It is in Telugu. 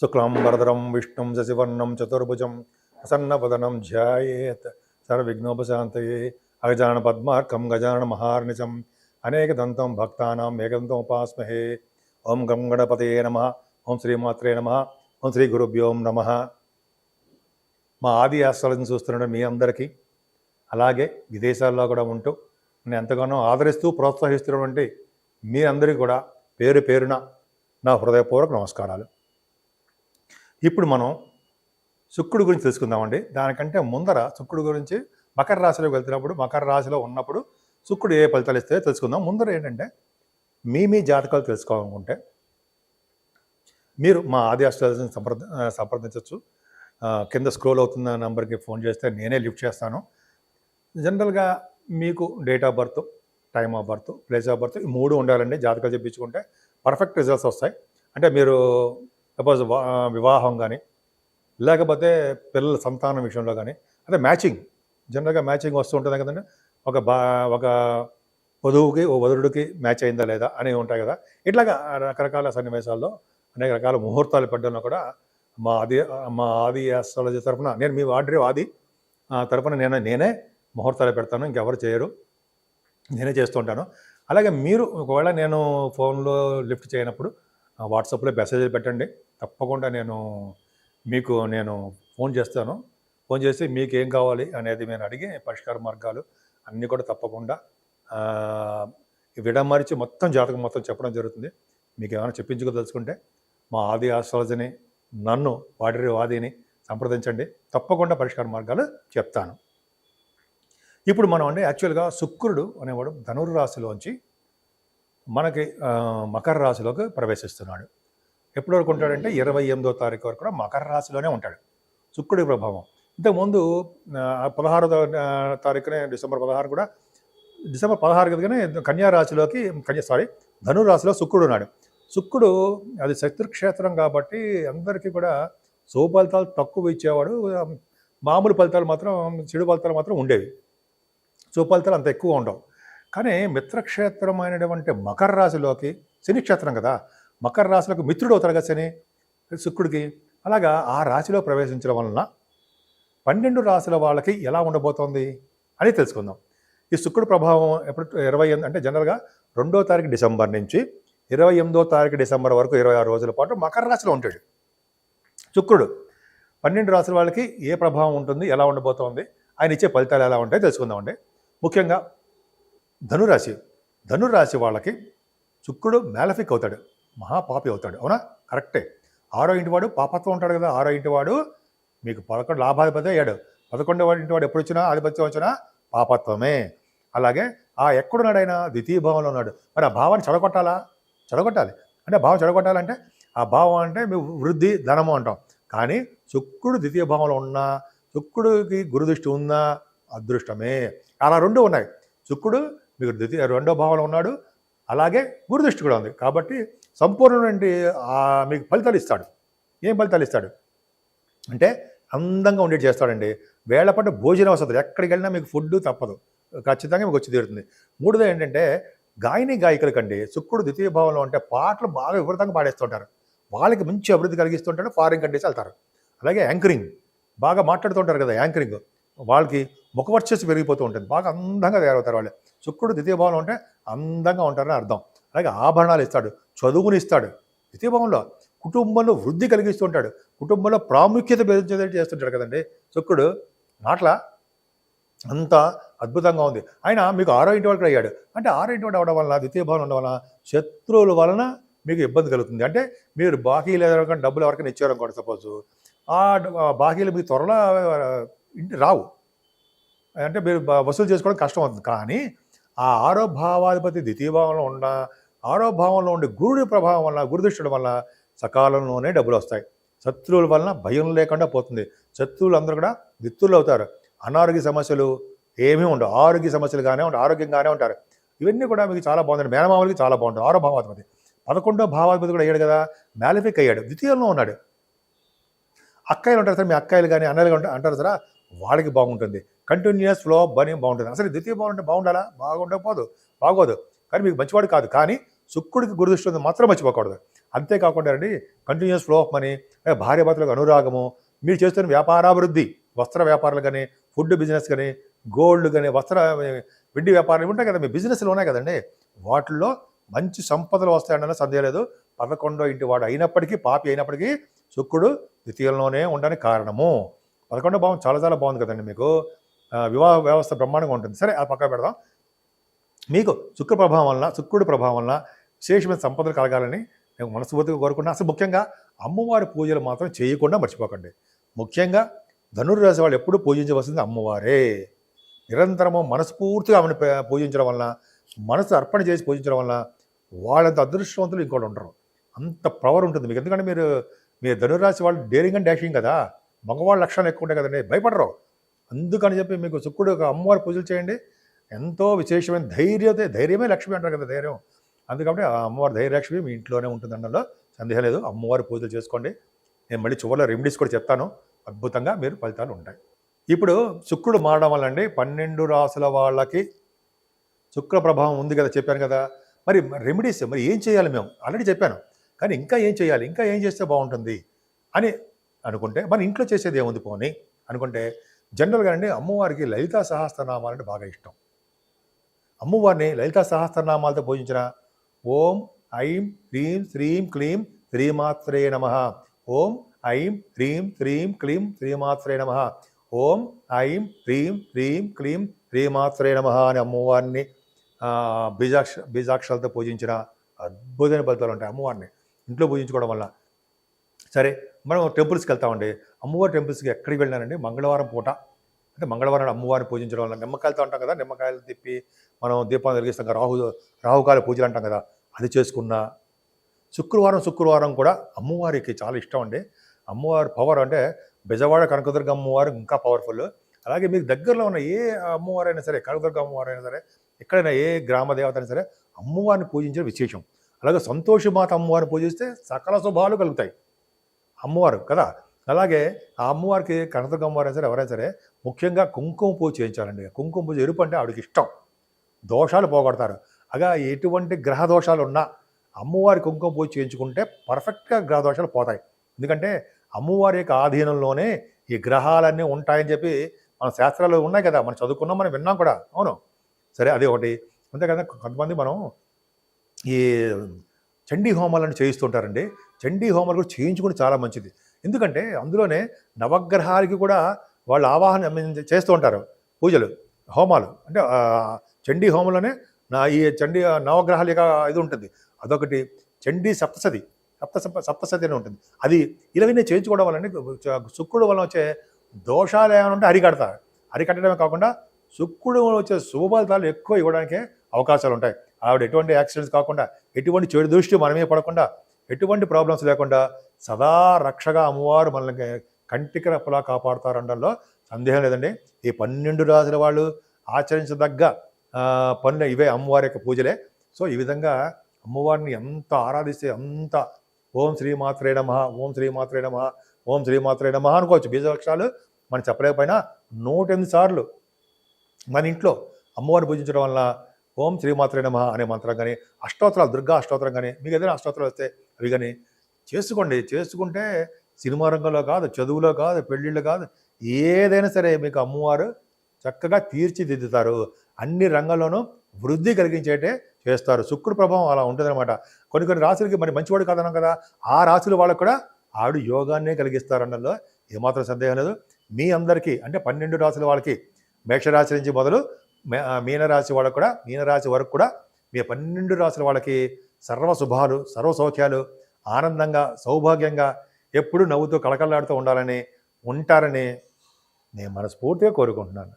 శుక్లాంబరధరం విష్ణుం శశివర్ణం చతుర్భుజం ప్రసన్నపదనం ధ్యాయేత్. సర్వవిఘ్నోపశాంతయే. అగజాన పద్మార్కం గజాన మహార్నిశం. అనేకదంతం భక్తానాం ఏకదంతం ఉపాస్మహే ఓం గం గణపతయే నమ. ఓం శ్రీమాత్రే నమ. ఓం శ్రీ గురుభ్యోం నమ. మా ఆది ఆశ్రలను చూస్తున్న మీ అందరికీ అలాగే విదేశాల్లో కూడా ఉంటూ నేను ఎంతగానో ఆదరిస్తూ ప్రోత్సహిస్తున్నటువంటి మీ అందరికీ కూడా పేరు పేరున నా హృదయపూర్వక నమస్కారాలు. ఇప్పుడు మనం శుక్రుడు గురించి తెలుసుకుందామండి. దానికంటే ముందర శుక్రుడు గురించి మకర రాశిలోకి వెళ్తున్నప్పుడు మకర రాశిలో ఉన్నప్పుడు శుక్రుడు ఏ ఫలితాలు ఇస్తే తెలుసుకుందాం. ముందర ఏంటంటే మీ మీ జాతకాలు తెలుసుకోవాలనుకుంటే మీరు మా ఆది అష్టాలని సంప్రద సంప్రదించవచ్చు. కింద స్క్రోల్ అవుతున్న నెంబర్కి ఫోన్ చేస్తే నేనే లిఫ్ట్ చేస్తాను. జనరల్గా మీకు date of birth time of birth place of birth ఈ మూడు ఉండాలండి. జాతకాలు చెప్పించుకుంటే పర్ఫెక్ట్ రిజల్ట్స్ వస్తాయి. అంటే మీరు సపోజ్ వివాహం కానీ లేకపోతే పిల్లల సంతానం విషయంలో కానీ అంటే మ్యాచింగ్ జనరల్గా మ్యాచింగ్ వస్తూ ఉంటుంది కదండి ఒక బా ఒక వధువుకి ఓ వధుడికి మ్యాచ్ అయిందా లేదా అనేవి ఉంటాయి కదా. ఇట్లాగా రకరకాల సన్నివేశాల్లో అనేక రకాల ముహూర్తాలు పెట్టడంలో కూడా మా ఆది మా ఆది ఆస్ట్రాలజీ తరఫున నేను మీ ఆర్డర్ ఆది ఆ తరఫున నేను నేనే ముహూర్తాలు పెడతాను ఇంకెవరు చేయరు. నేనే చేస్తుంటాను అలాగే మీరు ఒకవేళ నేను ఫోన్లో లిఫ్ట్ చేయనప్పుడు వాట్సాప్లో మెసేజ్ పెట్టండి. తప్పకుండా నేను మీకు నేను ఫోన్ చేస్తాను. ఫోన్ చేసి మీకు ఏం కావాలి అనేది నేను అడిగి పరిష్కార మార్గాలు అన్నీ కూడా తప్పకుండా విడమరిచి మొత్తం జాతకం మొత్తం చెప్పడం జరుగుతుంది. మీకు ఏమైనా చెప్పించుకోదలుచుకుంటే మా ఆది ఆస్ట్రాలజీని నన్ను వాడి వాదిని సంప్రదించండి. తప్పకుండా పరిష్కార మార్గాలు చెప్తాను. ఇప్పుడు మనం అంటే యాక్చువల్గా శుక్రుడు అనేవాడు ధనుర్రాశిలోంచి మనకి మకర రాశిలోకి ప్రవేశిస్తున్నాడు. ఎప్పటి వరకు ఉంటాడంటే ఇరవై ఎనిమిదో తారీఖు వరకు కూడా మకర రాశిలోనే ఉంటాడు. శుక్రుడి ప్రభావం. ఇంతకుముందు పదహారో తారీఖునే డిసెంబర్ పదహారు కూడా డిసెంబర్ పదహారు కదగానే కన్యా రాశిలోకి కన్యా సారీ ధనురాశిలో శుక్రుడు ఉన్నాడు. శుక్రుడు అది శత్రుక్షేత్రం కాబట్టి అందరికీ కూడా శుభ ఫలితాలు తక్కువ ఇచ్చేవాడు. మామూలు ఫలితాలు మాత్రం చెడు ఫలితాలు మాత్రం ఉండేవి. శుభ ఫలితాలు అంత ఎక్కువ ఉండవు. కానీ మిత్రక్షేత్రమైనటువంటి మకర రాశిలోకి శని క్షేత్రం కదా మకర రాశులకు మిత్రుడు అవుతారు కదా శని శుక్రుడికి. అలాగా ఆ రాశిలో ప్రవేశించడం వలన పన్నెండు రాశుల వాళ్ళకి ఎలా ఉండబోతోంది అని తెలుసుకుందాం. ఈ శుక్రుడు ప్రభావం ఎప్పుడు ఇరవై ఎనిమిది అంటే జనరల్గా రెండో తారీఖు డిసెంబర్ నుంచి ఇరవై ఎనిమిదో తారీఖు డిసెంబర్ వరకు ఇరవై ఆరు రోజుల పాటు మకర రాశిలో ఉంటాడు. శుక్రుడు పన్నెండు రాశుల వాళ్ళకి ఏ ప్రభావం ఉంటుంది ఎలా ఉండబోతోంది ఆయన ఇచ్చే ఫలితాలు ఎలా ఉంటాయో తెలుసుకుందామండి. ముఖ్యంగా ధనురాశి ధనురాశి వాళ్ళకి శుక్రుడు మేలఫిక్ అవుతాడు మహాపాపి అవుతాడు. అవునా? కరెక్టే. ఆరో ఇంటి వాడు పాపత్వం ఉంటాడు కదా ఆరో ఇంటివాడు మీకు పదకొండు లాభాధిపతి అయ్యాడు. పదకొండవ ఇంటి వాడు ఎప్పుడు వచ్చినా ఆధిపత్యం వచ్చినా పాపత్వమే. అలాగే ఆ ఎక్కడున్నాడు ఆయన ద్వితీయ భావంలో ఉన్నాడు. మరి ఆ భావాన్ని చెడగొట్టాలా? చెడగొట్టాలి. అంటే భావం చెడగొట్టాలంటే ఆ భావం అంటే మీ వృద్ధి ధనము అంటాం. కానీ శుక్రుడు ద్వితీయ భావంలో ఉన్నా శుక్రుడికి గురుదృష్టి ఉన్నా అదృష్టమే. అలా రెండు ఉన్నాయి. శుక్రుడు మీకు ద్వితీయ రెండో భావంలో ఉన్నాడు. అలాగే గురుదృష్టి కూడా ఉంది. కాబట్టి సంపూర్ణమైన మీకు ఫలితాలు ఇస్తాడు. ఏం ఫలితాలు ఇస్తాడు? అంటే అందంగా ఉండేది చేస్తాడండి. వేళ భోజనం వస్తుంది. ఎక్కడికి వెళ్ళినా మీకు ఫుడ్ తప్పదు. ఖచ్చితంగా మీకు వచ్చి తీరుతుంది. మూడోది ఏంటంటే గాయని గాయకులకండి. శుక్రుడు ద్వితీయ భావంలో ఉంటే పాటలు బాగా విపరీతంగా పాడేస్తుంటారు. వాళ్ళకి మంచి అభివృద్ధి కలిగిస్తుంటారు ఫారిన్ కంట్రీస్ వెళ్తారు. అలాగే యాంకరింగ్. బాగా మాట్లాడుతుంటారు కదా యాంకరింగ్. వాళ్ళకి ముఖవర్చస్సు పెరిగిపోతూ ఉంటుంది. బాగా అందంగా తయారవుతారు వాళ్ళు. శుక్రుడు ద్వితీయ భావంలో ఉంటే అందంగా ఉంటారని అర్థం. అలాగే ఆభరణాలు ఇస్తాడు చదువుని ఇస్తాడు. ద్వితీయ భావంలో కుటుంబంలో వృద్ధి కలిగిస్తుంటాడు. కుటుంబంలో ప్రాముఖ్యత పెంచేటట్టు చేస్తుంటాడు కదండి. శుక్రుడు మాటల అంత అద్భుతంగా ఉంది. ఆయన మీకు ఆరో ఇంటి వాడికి అయ్యాడు. అంటే ఆరో ఇంటి వాడు అవడం వలన ద్వితీయ భావన ఉండడం వలన శత్రువుల వలన మీకు ఇబ్బంది కలుగుతుంది. అంటే మీరు బాకీలు ఎవరికైనా డబ్బులు ఎవరికైనా ఇచ్చారనుకోండి సపోజ్. ఆ బాకీలు మీకు త్వరలో ఇంటి రావు. అంటే మీరు వసూలు చేసుకోవడం కష్టం అవుతుంది. కానీ ఆ ఆరో భావాధిపతి ద్వితీయ భావంలో ఉన్న ఆరో భావంలో ఉండే గురుడి ప్రభావం వల్ల గురుదృష్టుడు వల్ల సకాలంలోనే డబ్బులు వస్తాయి. శత్రువుల వలన భయం లేకుండా పోతుంది. శత్రువులు అందరూ కూడా మిత్రులు అవుతారు. అనారోగ్య సమస్యలు ఏమీ ఉండవు. ఆరోగ్య సమస్యలుగానే ఉంటాయి. ఆరోగ్యంగానే ఉంటారు. ఇవన్నీ కూడా మీకు చాలా బాగుంది మేనమామలకి చాలా బాగుంటుంది. ఆరో భావాధిపతి పదకొండో భావాధిపతి కూడా అయ్యాడు కదా. మ్యాలిఫిక్ అయ్యాడు. ద్వితీయంలో ఉన్నాడు. అక్కాయిలు ఉంటారు సార్. మీ అక్కాయిలు కానీ అన్నలు అంటారు సార్? వాళ్ళకి బాగుంటుంది. కంటిన్యూస్ ఫ్లో బని బాగుంటుంది అసలు ద్వితీయ బాగుంటే బాగుండాలా బాగుండకపోదు బాగోదు. కానీ మీకు మంచివాడు కాదు. కానీ శుక్రుడికి గురుదృష్టి ఉంది మాత్రం మర్చిపోకూడదు. అంతేకాకుండా అండి కంటిన్యూస్ ఫ్లో ఆఫ్ మనీ భార్య భర్తలకు అనురాగము మీరు చేస్తున్న వ్యాపారాభివృద్ధి వస్త్ర వ్యాపారాలు కానీ ఫుడ్ బిజినెస్ కానీ గోల్డ్ కానీ వస్త్ర వెండి వ్యాపారాలు ఉంటాయి కదా మీ బిజినెస్లు ఉన్నాయి కదండి. వాటిల్లో మంచి సంపదలు వస్తాయన్న సందేహం లేదు. పదకొండో ఇంటి వాడు అయినప్పటికీ పాపి అయినప్పటికీ శుక్రుడు ద్వితీయంలోనే ఉండడానికి కారణము. పదకొండో భావం చాలా చాలా బాగుంది కదండి మీకు. వివాహ వ్యవస్థ బ్రహ్మాండంగా ఉంటుంది. సరే అది పక్క పెడదాం. మీకు శుక్ర ప్రభావం వలన శుక్రుడి ప్రభావం వలన విశేషమైన సంపదలు కలగాలని నేను మనస్ఫూర్తిగా కోరుకున్నా అసలు ముఖ్యంగా అమ్మవారి పూజలు మాత్రం చేయకుండా మర్చిపోకండి. ముఖ్యంగా ధనుర్రాశి వాళ్ళు ఎప్పుడూ పూజించవలసింది అమ్మవారే. నిరంతరము మనస్ఫూర్తిగా ఆమెను పూజించడం వలన మనసు అర్పణ చేసి పూజించడం వలన వాళ్ళంత అదృష్టవంతులు ఇంకోటి ఉండరు. అంత పవర్ ఉంటుంది మీకు. ఎందుకంటే మీరు మీ ధనుర్రాశి వాళ్ళు డేరింగ్ అండ్ డాషింగ్ కదా. మగవాళ్ళ లక్షణాలు ఎక్కువ ఉంటాయి కదండి. భయపడరు. అందుకని చెప్పి మీకు శుక్రుడు ఒక అమ్మవారి పూజలు చేయండి. ఎంతో విశేషమైన ధైర్యతే ధైర్యమే లక్ష్మి అంటారు కదా ధైర్యం. అందుకని ఆ అమ్మవారి ధైర్యలక్ష్మి మీ ఇంట్లోనే ఉంటుంది అనడంలో సందేహం లేదు అమ్మవారి పూజలు చేసుకోండి. నేను మళ్ళీ చివరిలో రెమెడీస్ కూడా చెప్తాను. అద్భుతంగా మీరు ఫలితాలు ఉంటాయి. ఇప్పుడు శుక్రుడు మారడం వల్ల అండి పన్నెండు రాసుల వాళ్ళకి శుక్ర ప్రభావం ఉంది కదా చెప్పాను కదా. మరి రెమెడీస్ మరి ఏం చేయాలి మేము? ఆల్రెడీ చెప్పాను. కానీ ఇంకా ఏం చేయాలి? ఇంకా ఏం చేస్తే బాగుంటుంది? అని అనుకుంటే మన ఇంట్లో చేసేది ఏముంది పోనీ? అనుకుంటే జనరల్గా అండి అమ్మవారికి లలితా సహస్రనామాలు అంటే బాగా ఇష్టం. అమ్మవారిని లలితా సహస్రనామాలతో పూజించిన ఓం ఐం హ్రీం శ్రీం క్లీం శ్రీమాత్రే నమ. ఓం ఐం హ్రీం శ్రీం క్లీం శ్రీమాత్రే నమ. ఓం ఐం హ్రీం హ్రీం క్లీం శ్రీమాత్రే నమ అని అమ్మవారిని బీజాక్ష బీజాక్షరాలతో పూజించిన అద్భుతమైన ఫలితాలు ఉంటాయి అమ్మవారిని. ఇంట్లో పూజించుకోవడం వల్ల. సరే మనం టెంపుల్స్కి వెళ్తామండి. అమ్మవారి టెంపుల్స్కి ఎక్కడికి వెళ్ళినానండి మంగళవారం పూట. అంటే మంగళవారం అమ్మవారిని పూజించడం వల్ల నిమ్మకాయలతో అంటాం కదా? నిమ్మకాయలు తిప్పి మనం దీపాలు వెలిగిస్తాం కదా? రాహు రాహుకాల పూజలు అంటాం కదా? అది చేసుకున్నా శుక్రవారం శుక్రవారం కూడా అమ్మవారికి చాలా ఇష్టం అండి. అమ్మవారి పవర్ అంటే బెజవాడ కనకదుర్గ అమ్మవారు ఇంకా పవర్ఫుల్. అలాగే మీకు దగ్గరలో ఉన్న ఏ అమ్మవారైనా సరే కనకదుర్గ అమ్మవారైనా సరే ఎక్కడైనా ఏ గ్రామ దేవత అయినా సరే అమ్మవారిని పూజించడం విశేషం. అలాగే సంతోషమాత అమ్మవారిని పూజిస్తే సకల శుభాలు కలుగుతాయి. అమ్మవారు కదా? అలాగే ఆ అమ్మవారికి కనకదుర్గ అమ్మవారైనా సరే ఎవరైనా సరే ముఖ్యంగా కుంకుమ పూజ చేయించాలండి. కుంకుమ పూజ ఎరుపు అంటే ఆవిడకి ఇష్టం. దోషాలు పోగొడతారు. అగా ఎటువంటి గ్రహ దోషాలు ఉన్నా అమ్మవారి కుంకుమ పూజ చేయించుకుంటే పర్ఫెక్ట్గా గ్రహ దోషాలు పోతాయి. ఎందుకంటే అమ్మవారి యొక్క ఆధీనంలోనే ఈ గ్రహాలన్నీ ఉంటాయని చెప్పి మన శాస్త్రాలు ఉన్నాయి కదా. మనం చదువుకున్నాం మనం విన్నాం కూడా. అవును. సరే అది ఒకటి. అంతే కదా కొంతమంది మనం ఈ చండీ హోమాలను చేయిస్తుంటారండి. చండీ హోమాలు కూడా చేయించుకుని చాలా మంచిది. ఎందుకంటే అందులోనే నవగ్రహాలకి కూడా వాళ్ళు ఆవాహన చేస్తూ ఉంటారు పూజలు హోమాలు. అంటే చండీ హోమంలోనే నా ఈ చండీ నవగ్రహాల యొక్క ఇది ఉంటుంది. అదొకటి చండీ సప్తసతి సప్త సప్తసతి అని ఉంటుంది. అది ఇలావన్నీ చేయించుకోవడం వల్ల శుక్రుడు వల్ల వచ్చే దోషాలు ఏమైనా ఉంటే అరికడతారు. అరికట్టడమే కాకుండా శుక్రుడు వచ్చే శుభఫలితాలు ఎక్కువ ఇవ్వడానికే అవకాశాలు ఉంటాయి. ఆవిడ ఎటువంటి యాక్సిడెంట్స్ కాకుండా ఎటువంటి చెడు దృష్టి మనమే పడకుండా ఎటువంటి ప్రాబ్లమ్స్ లేకుండా సదా రక్షగా అమ్మవారు మనల్ని కంటికి రప్పలా కాపాడుతారనడంలో సందేహం లేదండి. ఈ పన్నెండు రాజుల వాళ్ళు ఆచరించదగ్గ ఆ, పనులు ఇవే అమ్మవారి యొక్క పూజలే. సో ఈ విధంగా అమ్మవారిని ఎంత ఆరాధిస్తే అంత ఓం శ్రీమాత్రే నమ ఓం శ్రీమాత్రే నమ ఓం శ్రీమాత్రే నమ అనుకోవచ్చు. బీజాక్షరాలు మనం చెప్పలేకపోయినా నూట ఎనిమిది సార్లు మన ఇంట్లో అమ్మవారిని పూజించడం వల్ల ఓం శ్రీమాత్రే నమ అనే మంత్రం కానీ అష్టోత్తరాలు దుర్గా అష్టోత్తరం కానీ మీకు ఏదైనా అష్టోత్తరాలు వస్తే అవి కానీ చేసుకోండి చేసుకుంటే సినిమా రంగంలో కాదు చదువులో కాదు పెళ్ళిళ్ళు కాదు ఏదైనా సరే మీకు అమ్మవారు చక్కగా తీర్చిదిద్దుతారు. అన్ని రంగాల్లోనూ వృద్ధి కలిగించేటే చేస్తారు. శుక్రుడు ప్రభావం అలా ఉంటుందన్నమాట. కొన్ని కొన్ని రాశులకి మరి మంచివాడు కాదన్నాం కదా ఆ రాశుల వాళ్ళకు కూడా ఆవిడ యోగాన్నే కలిగిస్తారన్నలో ఏమాత్రం సందేహం లేదు. మీ అందరికీ అంటే పన్నెండు రాశుల వాళ్ళకి మేషరాశి నుంచి మొదలు మే- మీనరాశి వాళ్ళకు కూడా మీనరాశి వరకు కూడా మీ పన్నెండు రాశుల వాళ్ళకి సర్వ శుభాలు సర్వ సౌఖ్యాలు ఆనందంగా సౌభాగ్యంగా ఎప్పుడూ నవ్వుతూ కళకళలాడుతూ ఉండాలని ఉంటారని నేను మనస్ఫూర్తిగా కోరుకుంటున్నాను.